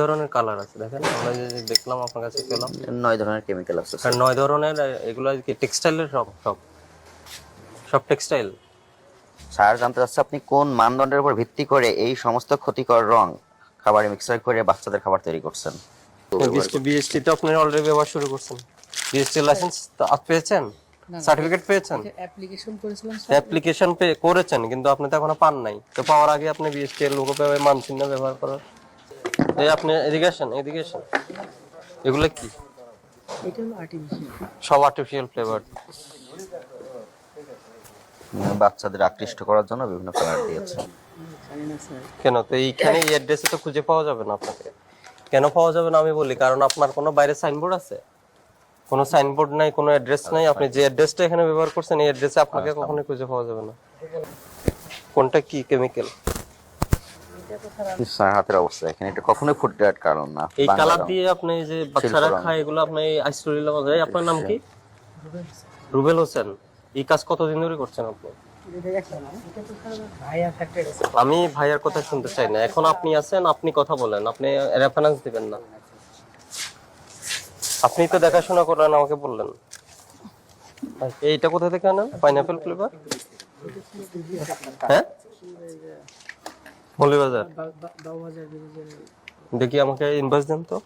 ধরনের কালার আছে দেখেন? আমরা যে দেখলাম আপনার কাছে পেলাম। নয় ধরনের কেমিক্যাল আছে আর নয় ধরনের এগুলো কি টেক্সটাইলের সব সব? সব টেক্সটাইল স্যার জানতে চাচ্ছে আপনি কোন মানদণ্ডের উপর ভিত্তি করে এই সমস্ত ক্ষতিকর রং খাবারে মিক্সার করে বাচ্চাদের খাবার তৈরি করছেন? বিএসটি বিএসটি তো আপনি অলরেডি ব্যবহার শুরু করছেন। বিএসটি লাইসেন্স তো পেয়েছেন? সার্টিফিকেট পেয়েছেন? অ্যাপ্লিকেশন করেছিলাম অ্যাপ্লিকেশন পে করেছেন কিন্তু আপনি তো এখনও পান নাই। তো পাওয়ার আগে আপনি বিএসটি এর লোগো পেয়ে মানচিহ্ন ব্যবহার করার। এই আপনি এডুকেশন এডুকেশন এগুলো কি? এটা হলো আর্টিফিশিয়াল সব আর্টিফিশিয়াল ফ্লেভার বাচ্চাদের আকৃষ্ট করার জন্য বিভিন্ন কালার দিয়েছে। কেন? তো এইখানে এই অ্যাড্রেসে তো খুঁজে পাওয়া যাবে না আপনাকে। কেন পাওয়া যাবে না আমি বলি কারণ আপনার কোনো বাইরে সাইনবোর্ড আছে? কোনো সাইনবোর্ড নাই কোনো অ্যাড্রেস নাই। আপনি যে অ্যাড্রেসটা এখানে ব্যবহার করছেন এই অ্যাড্রেসে আপনাকে কখনোই খুঁজে পাওয়া যাবে না। কোনটা কি কেমিক্যাল হাতের অবস্থা এখানে। এটা কখনোই ফুড দেওয়ার কারণ না এই কালার দিয়ে আপনি যে বাচ্চারা খায় এগুলো আপনি আপনার নাম কি? রুবেল হোসেন। এই কাজ কতদিন ধরে করছেন আপনি? এটা দেখলাম এটা তো স্যার ভাইয়া ফ্যাক্টরি আমি ভাইয়ার কথা শুনতে চাই না। এখন আপনি আছেন আপনি কথা বলেন। আপনি রেফারেন্স দিবেন না। আপনি তো দেখাশোনা করেন আমাকে বললেন। এইটা কোথা থেকে আনেন? পাইনাপেল ফ্লেভার হ্যাঁ? মৌলিবাজার দেখি আমাকে ইনভয়েস দেন তো?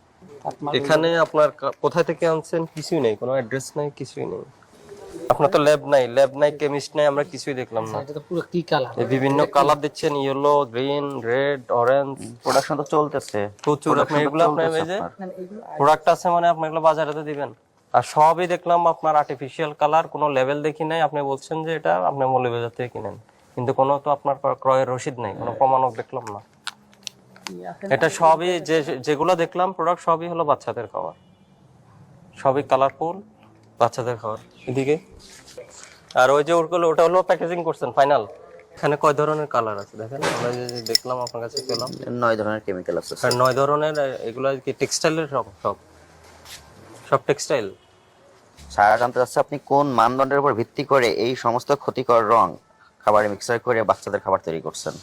এখানে আপনার কোথা থেকে আনছেন? কিছুই নেই কোনো অ্যাড্রেস নাই কিছুই নেই। আপনার তো ল্যাব নাই ল্যাব নাই কেমিস্ট নাই আমরা কিছুই দেখলাম না। এটা পুরো কি কালার বিভিন্ন কালার দিচ্ছেন yellow green red orange production তো চলতেছে। প্রচুর আপনি এগুলো আপনার এই যে প্রোডাক্ট আছে মানে আপনি এগুলো বাজারে তো দিবেন। আর সবই দেখলাম আপনার আর্টিফিশিয়াল কালার কোনো লেভেল দেখি নাই আপনি বলছেন যে এটা আপনি মৌলবাজার থেকে কিনেন। কিন্তু কোনো তো আপনার ক্রয়ের রসিদ নেই কোনো প্রমাণক দেখলাম না। এটা সবই যে যেগুলো দেখলাম প্রোডাক্ট সবই হলো বাচ্চাদের খাবার। সবই কালারফুল বাচ্চাদের খাবার। এদিকে। আর ওই যে ওগুলো ওটা হলো প্যাকেজিং করছেন ফাইনাল এখানে কয় ধরনের কালার আছে দেখেন? আমরা যে দেখলাম আপনার কাছে পেলাম। নয় ধরনের কেমিক্যাল আছে আর নয় ধরনের এগুলো কি টেক্সটাইলের সব সব? সব টেক্সটাইল সারা জানতে চাচ্ছে আপনি কোন মানদণ্ডের উপর ভিত্তি করে এই সমস্ত ক্ষতিকর রং খাবারে মিক্সার করে বাচ্চাদের খাবার তৈরি করছেন।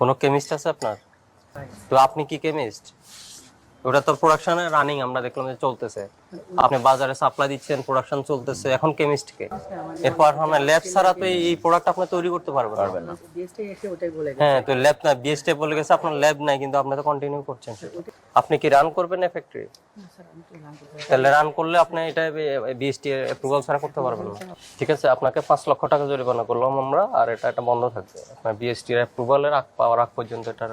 কোনো কেমিস্ট আছে আপনার? তো আপনি কি কেমিস্ট ওটা তো প্রোডাকশনে রানিং আমরা দেখলাম যে চলতেছে। আপনি বাজারে সাপ্লাই দিচ্ছেন প্রোডাকশন চলতেছে। এখন কেমিস্ট কে। এরপর আমরা ল্যাব ছাড়া তো এই- প্রোডাক্ট আপনি তৈরি করতে পারবেন পারবেন না। বিএসটি এসে ওটাই বলে গেছে। হ্যাঁ তো ল্যাব না বিএসটি বলে গেছে আপনার ল্যাব নাই কিন্তু আপনি তো কন্টিনিউ করছেন আপনি কি রান করবেন না ফ্যাক্টরি তাহলে রান করলে আপনি এটা বিএসটি অ্যাপ্রুভাল ছাড়া করতে পারবেন না। ঠিক আছে আপনাকে পাঁচ লক্ষ টাকা জরিমানা করলাম আমরা আর এটা এটা বন্ধ থাকবে। আপনার বিএসটি অ্যাপ্রুভালের আগ পাওয়ার আগ পর্যন্ত এটা রান